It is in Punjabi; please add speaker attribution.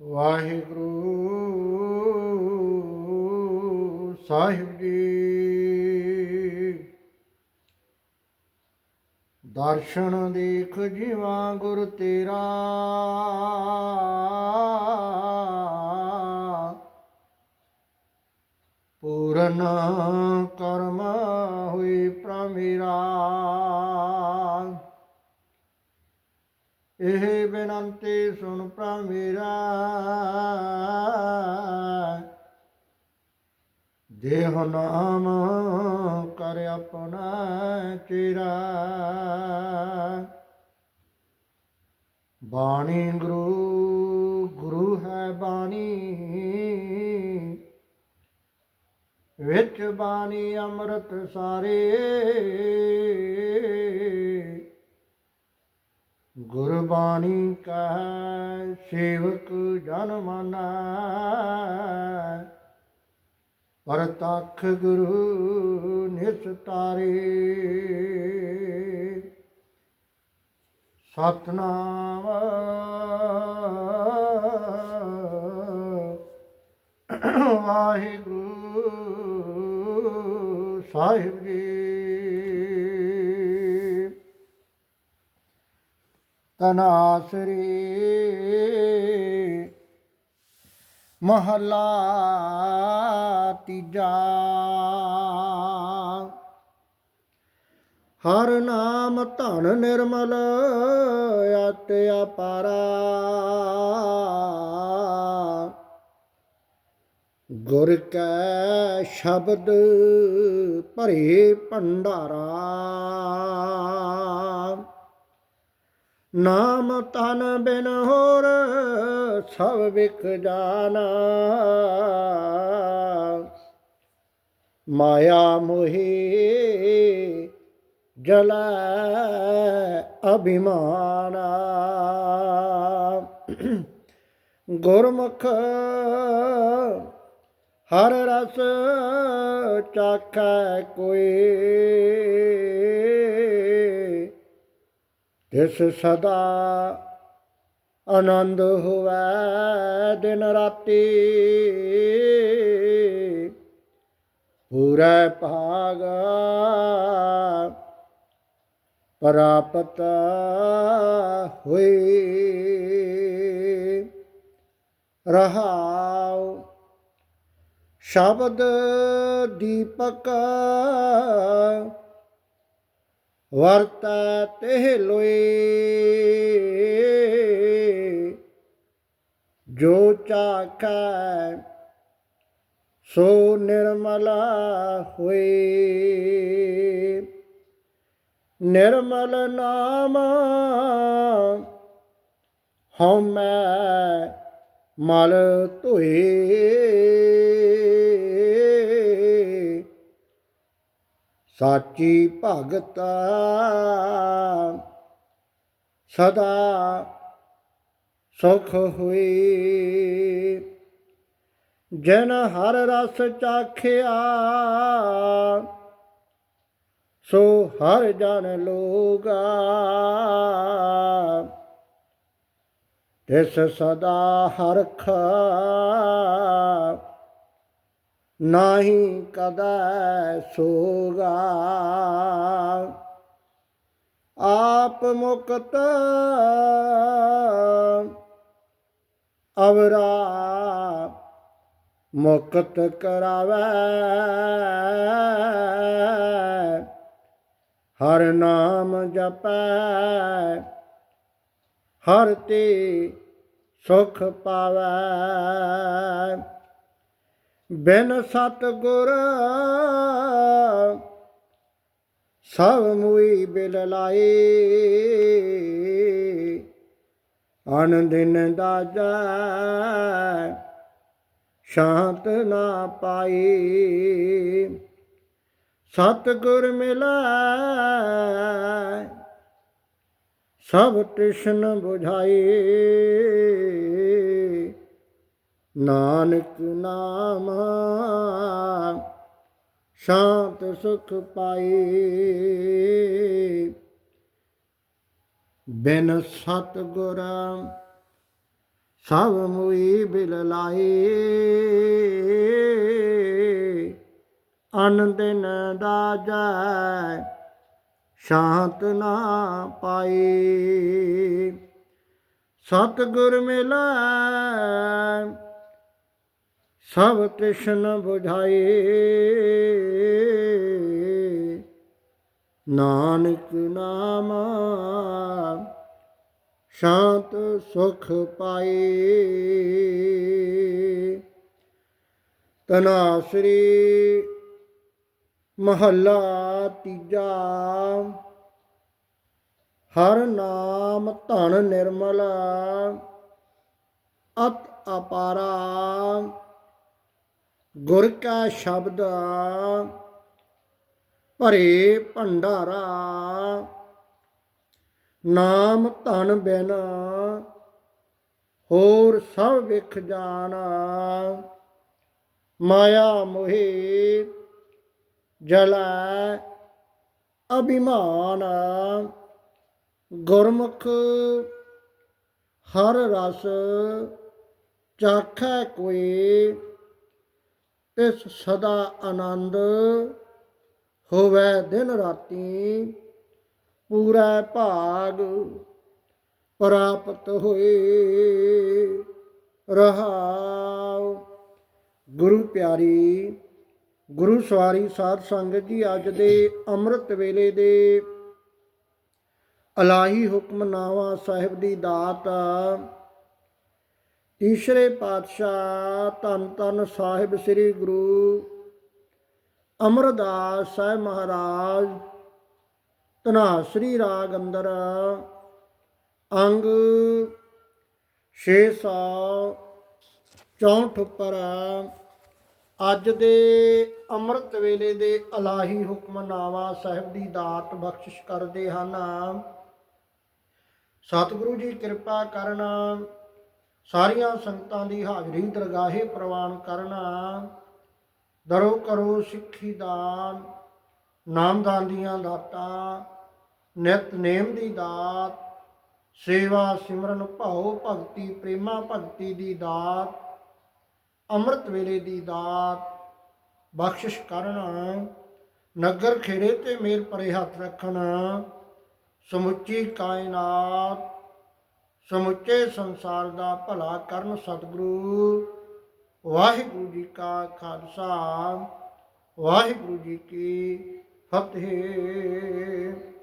Speaker 1: ਵਾਹਿਗੁਰੂ ਸਾਹਿਬ ਜੀ। ਦਰਸ਼ਨ ਦੇਖ ਜੀਵਾ ਗੁਰ ਤੇਰਾ। ਪੂਰਨ ਕਰਮ ਹੋਈ ਪ੍ਰਮੇਰਾ ਇਹ ਬੇਨੰਤੀ ਸੁਣ ਪ੍ਰਮੇਰਾ ਦੇਹ ਨਾਮ ਕਰ ਆਪਣਾ ਚੇਰਾ। ਬਾਣੀ ਗੁਰੂ ਗੁਰੂ ਹੈ ਬਾਣੀ। ਵਿੱਚ ਬਾਣੀ ਅੰਮ੍ਰਿਤ ਸਾਰੇ। ਗੁਰਬਾਣੀ ਕਾ ਸੇਵਕ ਜਨ ਮਾਨੈ। ਪਰਤਖ ਗੁਰੂ ਨਿਸਤਾਰੇ ਸਤਨਾਮ ਵਾਹਿਗੁਰੂ ਸਾਹਿਬ ਜੀ ਤਨਾਸਰੀ। ਮਹਲਾ ਤੀਜਾ। ਹਰ ਨਾਮ ਧਨ ਨਿਰਮਲ ਅਤ ਅਪਾਰਾ। ਗੁਰ ਕੈ ਸ਼ਬਦ ਭਰੇ ਭੰਡਾਰਾ। ਨਾਮ ਤਨ ਬਿਨ ਹੋਰ ਸਭ ਵਿਖ ਜਾਣਾ। ਮਾਇਆ ਮੋਹੀ ਜਲੈ ਅਭਿਮਾਨਾ। ਗੁਰਮੁਖ ਹਰ ਰਸ ਚਾਖੈ ਕੋਈ। ਤਿਸ ਸਦਾ ਆਨੰਦ ਹੋਵੈ ਦਿਨ ਰਾਤੀ ਪੂਰਾ ਭਾਗ ਪ੍ਰਾਪਤ ਹੋਈ। ਰਹਾਉ ਸ਼ਬਦ ਦੀਪਕ ਵਰਤ ਤੇ ਲੋਏ। ਜੋ ਚਾਖੈ ਸੋ ਨਿਰਮਲਾ ਹੋਏ। ਨਿਰਮਲ ਨਾਮ ਹਉਮੈ ਮਲ ਧੋਏ। ਸਾਚੀ ਭਗਤਾ ਸਦਾ ਸੁਖ ਹੋਈ ਜਨ ਹਰ ਰਸ ਚਾਖਿਆ, ਸੋ ਹਰ ਜਨ ਲੋਗਾ। ਤਿਸ ਸਦਾ ਹਰਖ ਨਾਹੀ ਕਦੈ ਸੋਗਾ। ਆਪ ਮੁਕਤ ਅਵਰਾ ਮੁਕਤ ਕਰਾਵੈ। ਹਰ ਨਾਮ ਜਪੈ, ਹਰ ਤੇ ਸੁਖ ਪਾਵੈ। ਬਿਨ ਸਤ ਗੁਰ ਸਭ ਮੁਈ ਬਿਲ ਲਾਏ। ਆਨੰਦਿਨ ਦਾਜੈ ਸ਼ਾਂਤ ਨਾ ਪਾਈ ਸਤ ਗੁਰ ਮਿਲੈ, ਸਭ ਤ੍ਰਿਸ਼ਨ 부ਝਾਈ ਨਾਨਕ ਨਾਮ ਸ਼ਾਂਤ ਸੁਖ ਪਾਈ। ਬਿਨ ਸਤ ਗੁਰ ਸਭ ਮੁਈ ਬਿਲ ਲਾਏ ਅਨ ਦਿਨ ਦਾ ਜੈ ਸ਼ਾਂਤ ਨਾ ਪਾਈ। ਸਤ ਗੁਰ ਮਿਲੈ ਸਭ ਕ੍ਰਿਸ਼ਨ ਬੁਝਾਏ। ਨਾਨਕ ਨਾਮ ਸ਼ਾਂਤ ਸੁਖ ਪਾਏ। ਤਨਾਸਰੀ ਮਹੱਲਾ ਤੀਜਾ। ਹਰ ਨਾਮ ਧਨ ਨਿਰਮਲ ਅਤ ਅਪਾਰਾ। ਗੁਰ ਕਾ ਸ਼ਬਦ ਭਰੇ ਭੰਡਾਰਾ, ਨਾਮ ਧਨ ਬਿਨਾ, ਹੋਰ ਸਭ ਵਿਖ ਜਾਣਾ। ਮਾਇਆ ਮੋਹਿ ਜਲੈ ਅਭਿਮਾਨ, ਗੁਰਮੁਖ ਹਰ ਰਸ ਚਾਖੈ ਕੋਈ। ਤਿਸ ਸਦਾ ਆਨੰਦ ਹੋਵੇ ਦਿਨ ਰਾਤੀ। ਪੂਰਾ ਭਾਗ ਪ੍ਰਾਪਤ ਹੋਏ ਰਹਾਉ। ਗੁਰੂ ਪਿਆਰੀ, ਗੁਰੂ ਸਵਾਰੀ ਸਾਧ ਸੰਗਤ ਜੀ, ਅੱਜ ਦੇ ਅੰਮ੍ਰਿਤ ਵੇਲੇ ਦੇ ਅਲਾਹੀ ਹੁਕਮਨਾਮਾ ਸਾਹਿਬ ਦੀ ਦਾਤ ਤੀਸਰੇ ਪਾਤਸ਼ਾਹ ਧੰਨ ਧੰਨ ਸਾਹਿਬ ਸ੍ਰੀ ਗੁਰੂ ਅਮਰਦਾਸ ਸਾਹਿਬ ਮਹਾਰਾਜ ਧਨਾਸਰੀ ਰਾਗ ਅੰਦਰ ਅੰਗ 664 ਉੱਪਰ ਅੱਜ ਦੇ ਅੰਮ੍ਰਿਤ ਵੇਲੇ ਦੇ ਅਲਾਹੀ ਹੁਕਮਨਾਮਾ ਸਾਹਿਬ ਦੀ ਦਾਤ ਬਖਸ਼ਿਸ਼ ਕਰਦੇ ਹਨ। ਸਤਿਗੁਰੂ ਜੀ ਕਿਰਪਾ ਕਰਨਾ ਸਾਰੀਆਂ ਸੰਗਤਾਂ ਦੀ ਹਾਜ਼ਰੀ ਦਰਗਾਹੇ ਪ੍ਰਵਾਨ ਕਰਨਾ। ਦਰੋ ਕਰੋ ਸਿੱਖੀ ਦਾਨ ਨਾਮਦਾਨ ਦੀਆਂ ਦਾਤਾਂ, ਨਿਤ ਨੇਮ ਦੀ ਦਾਤ, ਸੇਵਾ ਸਿਮਰਨ ਭਾਉ ਭਗਤੀ, ਪ੍ਰੇਮਾ ਭਗਤੀ ਦੀ ਦਾਤ, ਅੰਮ੍ਰਿਤ ਵੇਲੇ ਦੀ ਦਾਤ, ਬਖਸ਼ਿਸ਼ ਕਰਨਾ, ਨਗਰ ਖੇੜੇ ਤੇ ਮੇਰ ਪਰੇ ਹੱਥ ਰੱਖਣਾ, ਸਮੁੱਚੀ ਕਾਇਨਾਤ ਸਮੁੱਚੇ ਸੰਸਾਰ ਦਾ ਭਲਾ ਕਰਨ ਸਤਿਗੁਰੂ। ਵਾਹਿਗੁਰੂ ਜੀ ਕਾ ਖਾਲਸਾ। ਵਾਹਿਗੁਰੂ ਜੀ ਕੀ ਫਤਿਹ।